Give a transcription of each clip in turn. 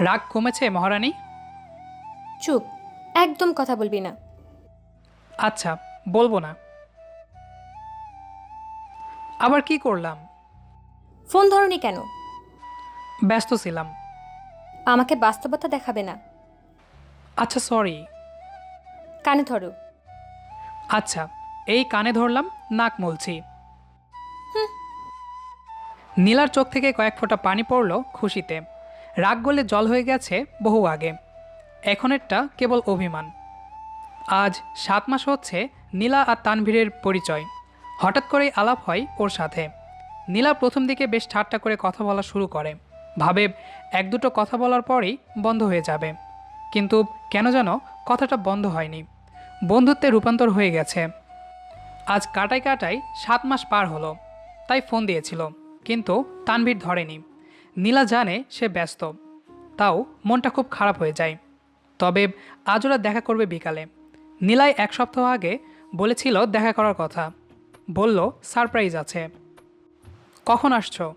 রাগ কমেছে মহারানী? চুপ একদম কথা বলবি না। আচ্ছা বলব না। আবার কি করলাম? ফোন ধরনি কেন? ব্যস্ত ছিলাম। আমাকে বাস্তবতা দেখাবে না। আচ্ছা সরি কানে ধরো। আচ্ছা এই কানে ধরলাম নাক মলছি। নীলার চোখ থেকে কয়েক ফোঁটা পানি পড়ল খুশিতে। রাগ গলে জল হয়ে গেছে বহু আগে। এখনেরটা কেবল অভিমান। আজ সাত মাস হচ্ছে নীলা আর তানভীরের পরিচয়। হঠাৎ করেই আলাপ হয় ওর সাথে। নীলা প্রথম দিকে বেশ ঠাট্টা করে কথা বলা শুরু করে। ভাবে এক দুটো কথা বলার পরেই বন্ধ হয়ে যাবে। কিন্তু কেন যেন কথাটা বন্ধ হয়নি। বন্ধুত্বে রূপান্তর হয়ে গেছে। আজ কাটাই কাটাই সাত মাস পার হলো। তাই ফোন দিয়েছিল। কিন্তু তানভীর ধরেনি। নীলা জানে সে ব্যস্ত। তাও মনটা খুব খারাপ হয়ে যায়। তবে আজ ওরা দেখা করবে বিকালে। নীলাই এক সপ্তাহ আগে বলেছিল দেখা করার কথা। বলল সারপ্রাইজ আছে। কখন আসছো?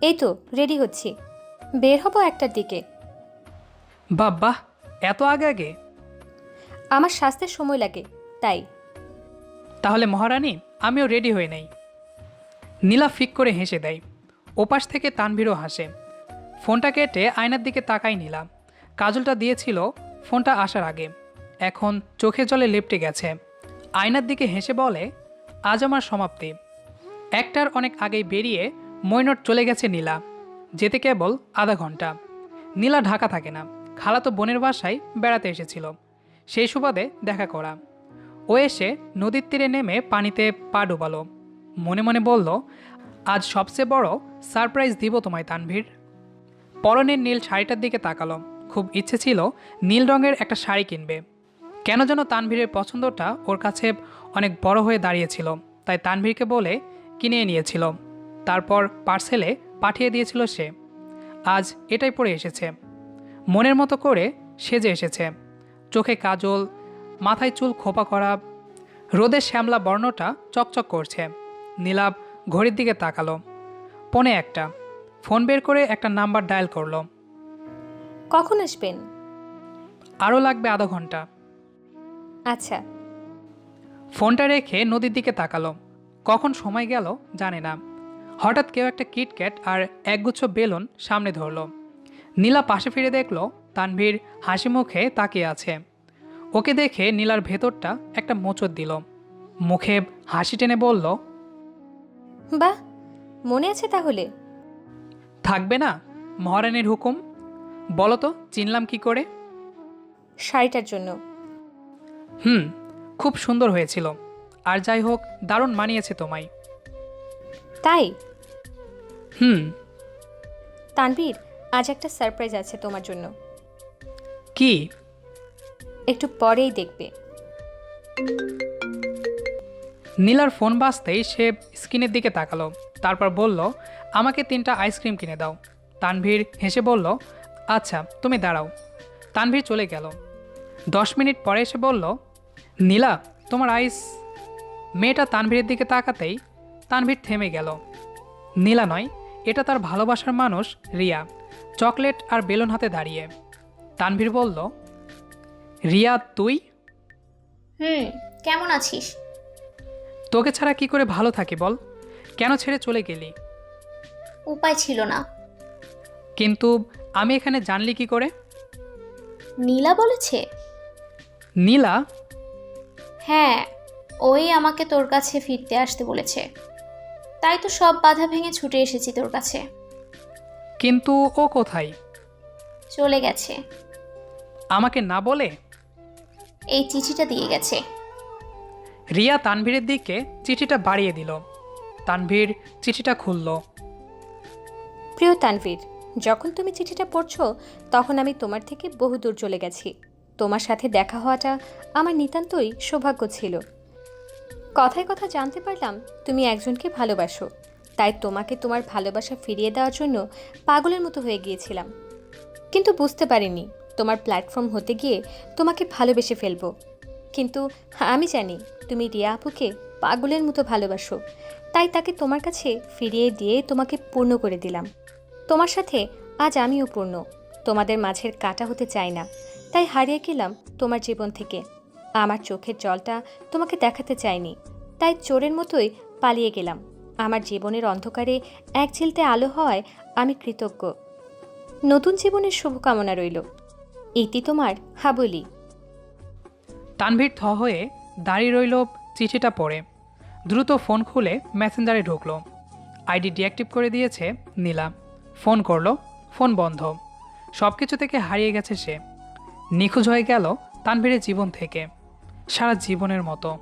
এই তো রেডি হচ্ছি। বের হব একটার দিকে। বাহ এত আগে আগে? আমার স্বাস্থ্যের সময় লাগে তাই। তাহলে মহারানী আমিও রেডি হয়ে নেই। নীলা ফিক করে হেসে দেয়। ওপাশ থেকে তানভীরও হাসে। ফোনটা কেটে আয়নার দিকে তাকাই নিলাম। কাজলটা দিয়েছিল ফোনটা আসার আগে। এখন চোখে জলে লেপটে গেছে। আয়নার দিকে হেসে বলে, আজ আমার সমাপ্তি। একটার অনেক আগেই বেরিয়ে মৈনট চলে গেছে নীলা। যেতে কেবল আধা ঘণ্টা। নীলা ঢাকা থাকে না। খালাতো বোনের বাসায় বেড়াতে এসেছিল। সেই সুবাদে দেখা করা। ও এসে নদীর তীরে নেমে পানিতে পা ডুবালো। মনে মনে বলল আজ সবচেয়ে বড় সারপ্রাইজ দিব তোমায়, তানভীর। পরনের নীল শাড়িটার দিকে তাকালো খুব ইচ্ছে ছিল নীল রঙের একটা শাড়ি কিনবে। কেন যেন তানভীরের পছন্দটা ওর কাছে অনেক বড় হয়ে দাঁড়িয়েছিল, তাই তানভীরকে বলে কিনে নিয়েছিল। তারপর পার্সেলে পাঠিয়ে দিয়েছিল সে। আজ এটাই পরে এসেছে। মনের মতো করে সেজে এসেছে। চোখে কাজল, মাথায় চুল খোপা করা রোদের শ্যামলা বর্ণটা চকচক করছে। নীলাভ ঘড়ির দিকে তাকালো। পনে একটা। ফোন বের করে একটা নাম্বার ডায়াল করল। কখন আসবেন? আরও লাগবে আধা ঘণ্টা। আচ্ছা। ফোনটা রেখে নদীর দিকে তাকালো। কখন সময় গেল জানে না। হঠাৎ কেউ একটা কিটক্যাট আর একগুচ্ছ বেলুন সামনে ধরলো। নীলা পাশে ফিরে দেখল তানভীর হাসি মুখে তাকিয়ে আছে। ওকে দেখে নীলার ভেতরটা একটা মোচড় দিল। মুখে হাসি টেনে বলল বাহ মনে আছে তাহলে? থাকবে না মহারানীর হুকুম। বলো তো চিনলাম কি করে? শাড়িটার জন্য। হুম খুব সুন্দর হয়েছিল। আর যাই হোক দারুণ মানিয়েছে তোমায়। তাই? হুম। তানবীর আজ একটা সারপ্রাইজ আছে তোমার জন্য। কি? একটু পরেই দেখবে। নীলার ফোন বাজতেই সে স্ক্রিনের দিকে তাকালো, তারপর বলল, আমাকে তিনটা আইসক্রিম কিনে দাও। তানভীর হেসে বলল আচ্ছা তুমি দাঁড়াও। তানভীর চলে গেল। দশ মিনিট পরে এসে বলল, নীলা, তোমার আইস মেয়েটা তানভীরের দিকে তাকাতেই তানভীর থেমে গেল। নীলা নয়, এটা তার ভালোবাসার মানুষ, রিয়া, চকলেট আর বেলুন হাতে দাঁড়িয়ে। তানভীর বলল, রিয়া, তুই? হুম, কেমন আছিস? তোকে ছাড়া কি করে ভালো থাকি বল? কেন ছেড়ে চলে গেলি? উপায় ছিল না। কিন্তু আমি এখানে জানলি কি করে? নীলা বলেছে? নীলা? হ্যাঁ ওই আমাকে তোর কাছে ফিরতে আসতে বলেছে। তাই তো সব বাধা ভেঙে ছুটে এসেছি তোর কাছে। কিন্তু ও কোথায়? চলে গেছে। আমাকে না বলে? এই চিঠিটা দিয়ে গেছে। রিয়া তানভীরের দিকে চিঠিটা বাড়িয়ে দিল। তানভীর চিঠিটা খুলল। প্রিয় তানভীর, যখন তুমি চিঠিটা পড়ছো, তখন আমি তোমার থেকে বহু দূর চলে গেছি। তোমার সাথে দেখা হওয়াটা আমার নিতান্তই সৌভাগ্য ছিল। কথায় কথা জানতে পারলাম, তুমি একজনকে ভালোবাসো। তাই তোমাকে তোমার ভালোবাসা ফিরিয়ে দেওয়ার জন্য পাগলের মতো হয়ে গিয়েছিলাম। কিন্তু বুঝতে পারিনি, তোমার প্ল্যাটফর্ম হতে গিয়ে তোমাকে ভালোবেসে ফেলব। কিন্তু আমি জানি তুমি রিয়া আপুকে পাগলের মতো ভালোবাসো। তাই তাকে তোমার কাছে ফিরিয়ে দিয়ে তোমাকে পূর্ণ করে দিলাম। তোমার সাথে আজ আমিও পূর্ণ। তোমাদের মাঝের কাটা হতে চাই না। তাই হারিয়ে গেলাম তোমার জীবন থেকে। আমার চোখের জলটা তোমাকে দেখাতে চাইনি তাই চোরের মতোই পালিয়ে গেলাম। আমার জীবনের অন্ধকারে এক ঝিলতে আলো হওয়ায় আমি কৃতজ্ঞ। নতুন জীবনের শুভকামনা রইল। ইতি তোমার হাবলি। তানভীর থ হয়ে দাঁড়িয়ে রইল চিঠিটা পড়ে। দ্রুত ফোন খুলে মেসেঞ্জারে ঢুকলো। আইডি ডিঅ্যাক্টিভ করে দিয়েছে নীলা। ফোন করল, ফোন বন্ধ। সব কিছু থেকে হারিয়ে গেছে সে। নিখোঁজ হয়ে গেল তানভীরের জীবন থেকে, সারা জীবনের মতো।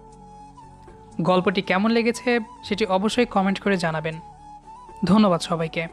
গল্পটি কেমন লেগেছে সেটি অবশ্যই কমেন্ট করে জানাবেন। ধন্যবাদ সবাইকে।